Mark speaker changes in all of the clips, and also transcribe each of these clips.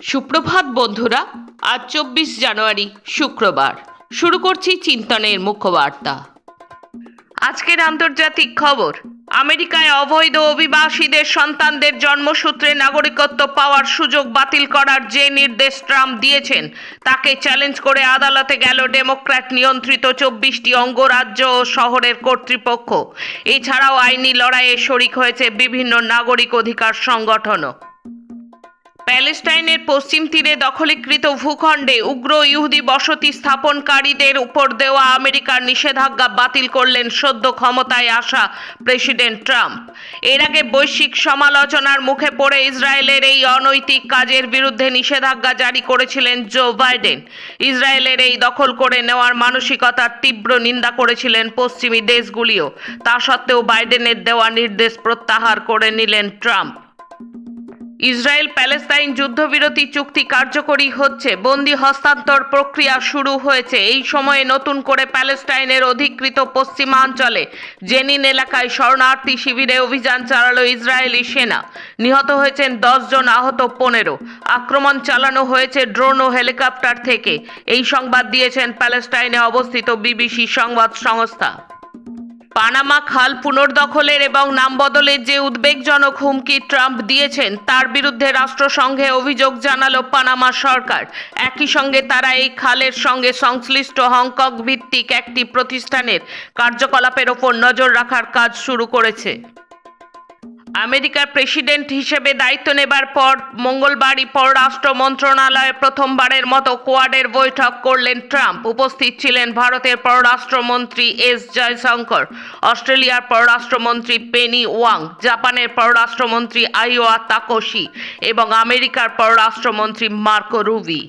Speaker 1: সুপ্রভাত বন্ধুরা, আজ চব্বিশ জানুয়ারি, শুক্রবার। শুরু করছি চিন্তনের মুখ্যবার্তা আজকের আন্তর্জাতিক খবর, আমেরিকায় অবৈধ অভিবাসীদের সন্তানদের জন্মসূত্রে নাগরিকত্ব পাওয়ার সুযোগ বাতিল করার যে নির্দেশ ট্রাম্প দিয়েছেন, তাকে চ্যালেঞ্জ করে আদালতে গেল ডেমোক্র্যাট নিয়ন্ত্রিত চব্বিশটি অঙ্গরাজ্য ও শহরের কর্তৃপক্ষ। এছাড়াও আইনি লড়াইয়ে শরিক হয়েছে বিভিন্ন নাগরিক অধিকার সংগঠনও। প্যালেস্টাইনের পশ্চিম তীরে দখলীকৃত ভূখণ্ডে উগ্র ইহুদি বসতি স্থাপনকারীদের উপর দেওয়া আমেরিকার নিষেধাজ্ঞা বাতিল করলেন সদ্য ক্ষমতায় আসা প্রেসিডেন্ট ট্রাম্প। এর আগে বৈশ্বিক সমালোচনার মুখে পড়ে ইসরায়েলের এই অনৈতিক কাজের বিরুদ্ধে নিষেধাজ্ঞা জারি করেছিলেন জো বাইডেন। ইসরায়েলের এই দখল করে নেওয়ার মানসিকতার তীব্র নিন্দা করেছিলেন পশ্চিমী দেশগুলিও। তা সত্ত্বেও বাইডেনের দেওয়া নির্দেশ প্রত্যাহার করে নিলেন ট্রাম্প। ইসরায়েল প্যালেস্তাইন যুদ্ধবিরতি চুক্তি কার্যকরী হচ্ছে। বন্দি হস্তান্তর প্রক্রিয়া শুরু হয়েছে। এই সময়ে নতুন করে প্যালেস্টাইনের অধিকৃত পশ্চিমাঞ্চলে জেনিন এলাকায় শরণার্থী শিবিরে অভিযান চালালো ইসরায়েলি সেনা। নিহত হয়েছেন জন, আহত পনেরো। আক্রমণ চালানো হয়েছে ড্রোন ও হেলিকপ্টার থেকে। এই সংবাদ দিয়েছেন প্যালেস্টাইনে অবস্থিত বিবিসি সংবাদ সংস্থা। পানামা খাল পুনর্দখলের এবং নাম বদলের যে উদ্বেগজনক হুমকি ট্রাম্প দিয়েছেন, তার বিরুদ্ধে রাষ্ট্রসংঘে অভিযোগ জানালো পানামা সরকার। একই সঙ্গে তারা এই খালের সঙ্গে সংশ্লিষ্ট হংকং ভিত্তিক একটি প্রতিষ্ঠানের কার্যকলাপের ওপর নজর রাখার কাজ শুরু করেছে। আমেরিকার প্রেসিডেন্ট হিসেবে দায়িত্ব নেবার পর মঙ্গলবারই পররাষ্ট্র মন্ত্রণালয়ে প্রথমবারের মতো কোয়াডের বৈঠক করলেন ট্রাম্প। উপস্থিত ছিলেন ভারতের পররাষ্ট্রমন্ত্রী এস জয়শঙ্কর, অস্ট্রেলিয়ার পররাষ্ট্রমন্ত্রী পেনি ওয়াং, জাপানের পররাষ্ট্রমন্ত্রী আইওয়া তাকোশি এবং আমেরিকার পররাষ্ট্রমন্ত্রী মার্কো রুবি।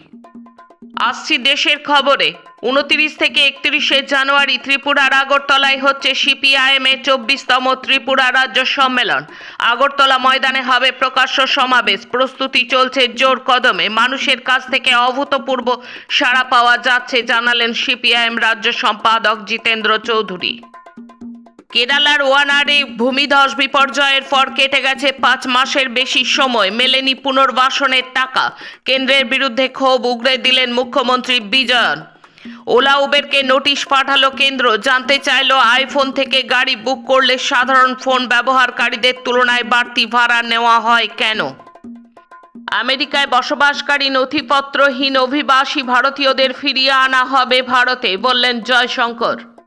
Speaker 1: আসছি দেশের খবরে। উনতিরিশ থেকে একত্রিশে জানুয়ারি ত্রিপুরার আগরতলায় হচ্ছে সিপিআইএম এর চব্বিশতম ত্রিপুরা রাজ্য সম্মেলন। আগরতলা ময়দানে হবে প্রকাশ্য সমাবেশ। প্রস্তুতি চলছে জোর কদমে। মানুষের কাছ থেকে অভূতপূর্ব সাড়া পাওয়া যাচ্ছে, জানালেন সিপিআইএম রাজ্য সম্পাদক জিতেন্দ্র চৌধুরী। কেরালার ওয়ানারে ভূমিধস বিপর্যয়ের পর কেটে গেছে পাঁচ মাসের বেশি সময়। মেলেনি পুনর্বাসনের টাকা। কেন্দ্রের বিরুদ্ধে ক্ষোভ উগরে দিলেন মুখ্যমন্ত্রী বিজয়ন ওলা উবেরকে নোটিশ পাঠালো কেন্দ্র। জানতে চাইল আইফোন থেকে গাড়ি বুক করলে সাধারণ ফোন ব্যবহারকারীদের তুলনায় বাড়তি ভাড়া নেওয়া হয় কেন? আমেরিকায় বসবাসকারী নথিপত্রহীন অভিবাসী ভারতীয়দের ফিরিয়ে আনা হবে ভারতে, বললেন জয়শঙ্কর।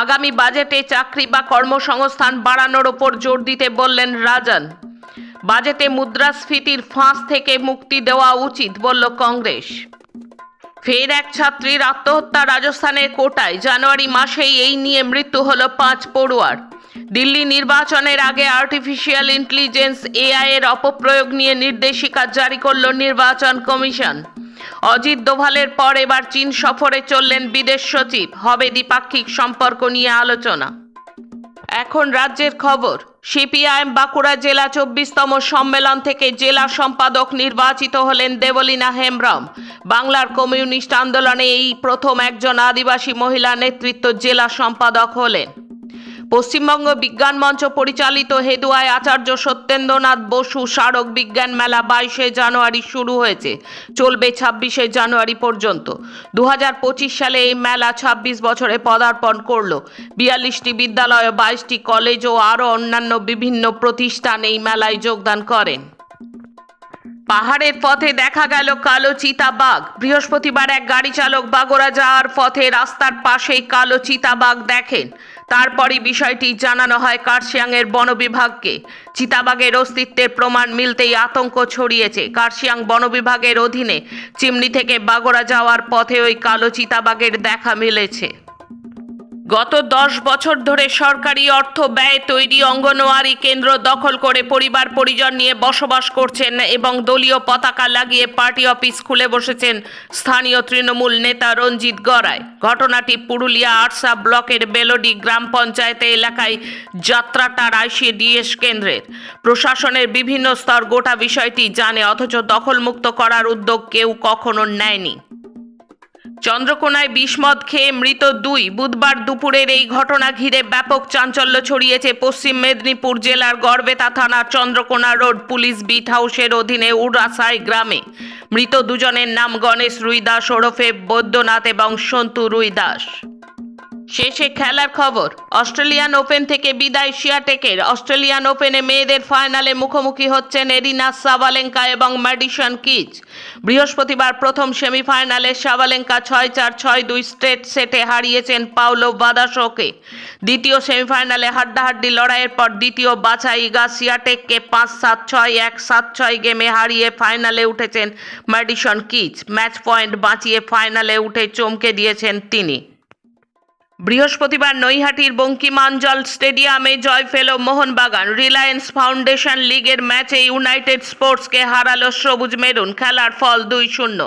Speaker 1: আগামী বাজেটে চাকরি বা কর্মসংস্থান বাড়ানোর ওপর জোর দিতে বললেন রাজন। বাজেটে মুদ্রাস্ফীতির ফাঁস থেকে মুক্তি দেওয়া উচিত বলল কংগ্রেস। ফের এক ছাত্রীর আত্মহত্যা রাজস্থানের কোটায়। জানুয়ারি মাসেই এই নিয়ে মৃত্যু হল পাঁচ পড়ুয়ার। দিল্লি নির্বাচনের আগে আর্টিফিশিয়াল ইন্টেলিজেন্স এআই এর অপপ্রয়োগ নিয়ে নির্দেশিকা জারি করল নির্বাচন কমিশন। অজিত দোভালের পর এবার চীন সফরে চললেন বিদেশ সচিব। হবে দ্বিপাক্ষিক সম্পর্ক নিয়ে আলোচনা। এখন রাজ্যের খবর, সিপিআইএম বাঁকুড়া জেলা চব্বিশতম সম্মেলন থেকে জেলা সম্পাদক নির্বাচিত হলেন দেবলীনা হেমব্রম। বাংলার কমিউনিস্ট আন্দোলনে এই প্রথম একজন আদিবাসী মহিলা নেতৃত্ব জেলা সম্পাদক হলেন। পশ্চিমবঙ্গ বিজ্ঞান মঞ্চ পরিচালিত হেদুয়ায় আচার্য সত্যেন্দ্রনাথ বসু স্মারক বিজ্ঞান মেলা বাইশে জানুয়ারি শুরু হয়েছে। চলবে ছাব্বিশে জানুয়ারি পর্যন্ত। দু হাজার পঁচিশ সালে এই মেলা ২৬ বছরে পদার্পণ করল। বিয়াল্লিশটি বিদ্যালয়, বাইশটি কলেজ ও আরও অন্যান্য বিভিন্ন প্রতিষ্ঠান এই মেলায় যোগদান করেন। পাহাড়ের পথে দেখা গেল কালো চিতাবাঘ বৃহস্পতিবার এক গাড়ি চালক বাগোড়া যাওয়ার পথে রাস্তার পাশেই কালো চিতাবাঘ দেখেন। তারপরই বিষয়টি জানানো হয় কার্শিয়াংয়ের বন বিভাগকে চিতাবাঘের অস্তিত্বের প্রমাণ মিলতেই আতঙ্ক ছড়িয়েছে। কার্শিয়াং বন বিভাগের অধীনে চিমনি থেকে বাগোড়া যাওয়ার পথে ওই কালো চিতাবাঘের দেখা মিলেছে। গত দশ বছর ধরে সরকারি অর্থ ব্যয় তৈরি অঙ্গনওয়াড়ি কেন্দ্র দখল করে পরিবার পরিজন নিয়ে বসবাস করছেন এবং দলীয় পতাকা লাগিয়ে পার্টি অফিস খুলে বসেছেন স্থানীয় তৃণমূল নেতা রঞ্জিত গড়াই। ঘটনাটি পুরুলিয়া আরসা ব্লকের বেলোডি গ্রাম পঞ্চায়েত এলাকায় যাত্রাটা আইসিডিএস কেন্দ্রের। প্রশাসনের বিভিন্ন স্তর গোটা বিষয়টি জানে, অথচ দখলমুক্ত করার উদ্যোগ কেউ কখনো নেয়নি। চন্দ্রকোনায় বিষমদ খেয়ে মৃত দুই। বুধবার দুপুরের এই ঘটনা ঘিরে ব্যাপক চাঞ্চল্য ছড়িয়েছে পশ্চিম মেদিনীপুর জেলার গড়বেতা থানার চন্দ্রকোনা রোড পুলিশ বিট হাউসের অধীনে উড়াসাই গ্রামে। মৃত দুজনের নাম গণেশ রুইদাস ওরফে বৈদ্যনাথ এবং সন্তু রুইদাস। শেষে খেলার খবর। অস্ট্রেলিয়ান ওপেন থেকে বিদায় শিয়াটেকের অস্ট্রেলিয়ান ওপেনে মেয়েদের ফাইনালে মুখোমুখি হচ্ছেন এরিনা সাবালেঙ্কা এবং ম্যাডিসন কিচ। বৃহস্পতিবার প্রথম সেমিফাইনালে সাবালেঙ্কা ছয় চার, ছয় দুই স্ট্রেট সেটে হারিয়েছেন পাওলো বাদাসোকে। দ্বিতীয় সেমিফাইনালে হাড্ডাহাড্ডি লড়াইয়ের পর দ্বিতীয় বাছাই ইগা সিয়াটেককে পাঁচ সাত ছয়, এক সাত ছয় গেমে হারিয়ে ফাইনালে উঠেছেন ম্যাডিসন কিচ। ম্যাচ পয়েন্ট বাঁচিয়ে ফাইনালে উঠে চমকে দিয়েছেন তিনি। বৃহস্পতিবার নৈহাটির বঙ্কিমাঞ্জল স্টেডিয়ামে জয় পেল মোহনবাগান। রিলায়েন্স ফাউন্ডেশন লিগের ম্যাচে ইউনাইটেড স্পোর্টসকে হারালো সবুজ মেরুন, খেলার ফল দুই শূন্য।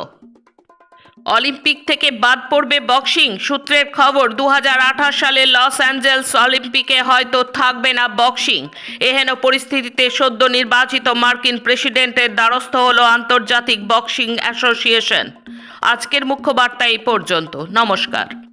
Speaker 1: অলিম্পিক থেকে বাদ পড়বে বক্সিং। সূত্রের খবর দু হাজার আঠাশ সালে লস অ্যাঞ্জেলস অলিম্পিকে হয়তো থাকবে না বক্সিং। এহেন পরিস্থিতিতে সদ্য নির্বাচিত মার্কিন প্রেসিডেন্টের দ্বারস্থ হল আন্তর্জাতিক বক্সিং অ্যাসোসিয়েশন। আজকের মুখ্য বার্তা এই পর্যন্ত। নমস্কার।